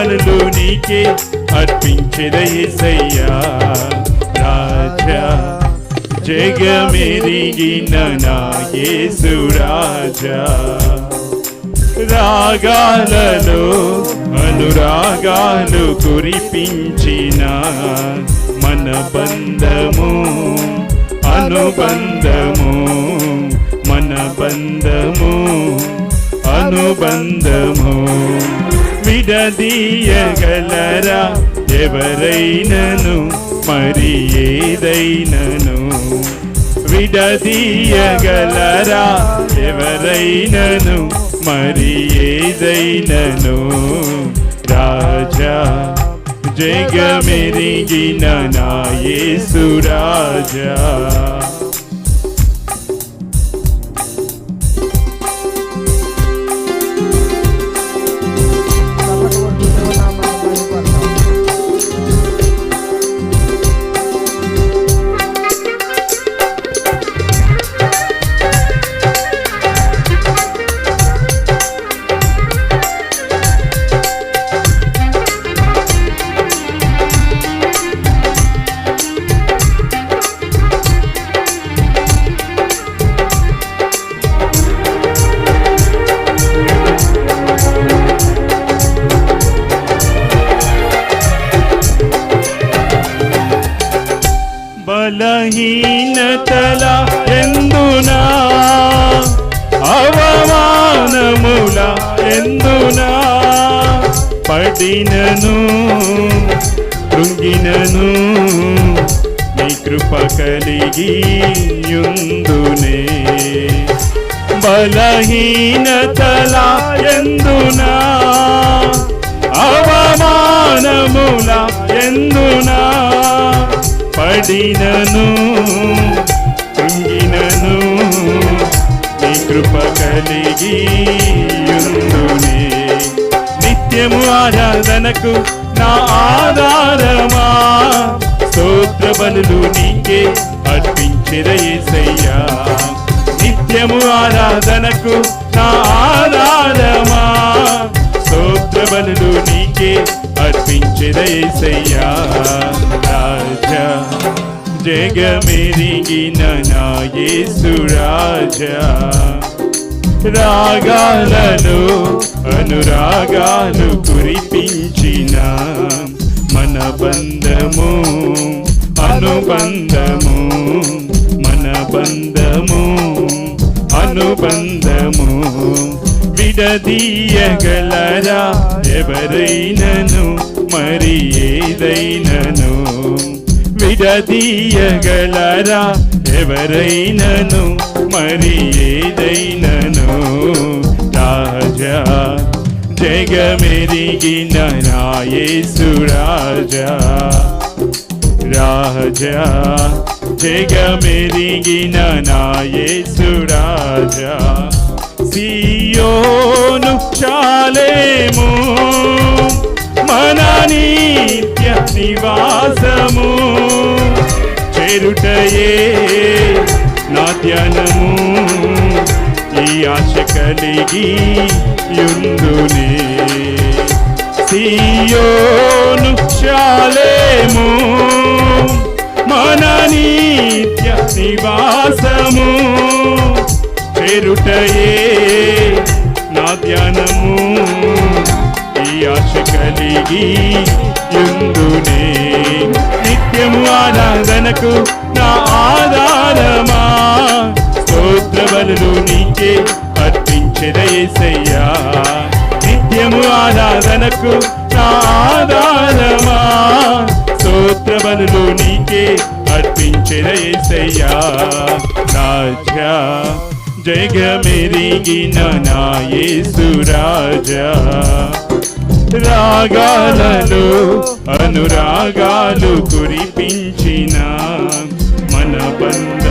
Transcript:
పనులు నీకే అర్పించదయ్యా రాజా జగమెరిగిన నాగేసు రాజా రాగాలలో అనురాగాలు కురిపించిన మన బంధము అనుబంధము మన బంధము అనుబంధము. విడదీయగలరా ఎవరైనను మరి ఏదైనను విడదీయగలరా ఎవరైనను మరి ఏదైనను రాజా జగమెరిగిన నాయసు రాజా పడినను కృంగినను నీ కృప కలిగి యుందునే బలహీనతల ఎందునా అవమానముల ఎందునా. పడినను కృంగినను నీ కృప కలిగి నిత్యము ఆరాధనకు నా ఆధారమా? స్తోత్ర బలులు నీకే అర్పించిరయ్యా నిత్యము ఆరాధనకు నా ఆధారమా? స్తోత్ర బలులు నీకే అర్పించిరయ్యా రాజా జగమెరిగిన నా యేసు రాజా రాగాలను అనురాగాలు కురిపించిన మన బంధము అనుబంధము మన బంధము అనుబంధము. విడదీయగలరా ఎవరైనను మరి ఏదైనను? విడదీయగలరా ఎవరైనను మరి ఏదైనను రాజా జగమెరిగిన నా రాజా. రాజా జగమెరిగిన నా సియోను చాలేము మన నిత్య నివాసము. చేరుటయే నా ధ్యానము. ఈ ఆశ కలిగి యుందునే సియోను చాలేము. మన నిత్య నివాసము. చేరుటయే నా ధ్యానము. ఈ ఆశ కలిగి యుందునే ఆరాధనకు నా ఆధారమా స్తోత్రబలు నీకే అర్పించదయ్యా నిత్యము ఆరాధనకు నా ఆధారమా స్తోత్రబలు నీకే అర్పించదయ్యా రాజా జగమెరిగిన నా యేసు రాజా రాగాలలో అనురాగాలు కురిపించిన మన బంధ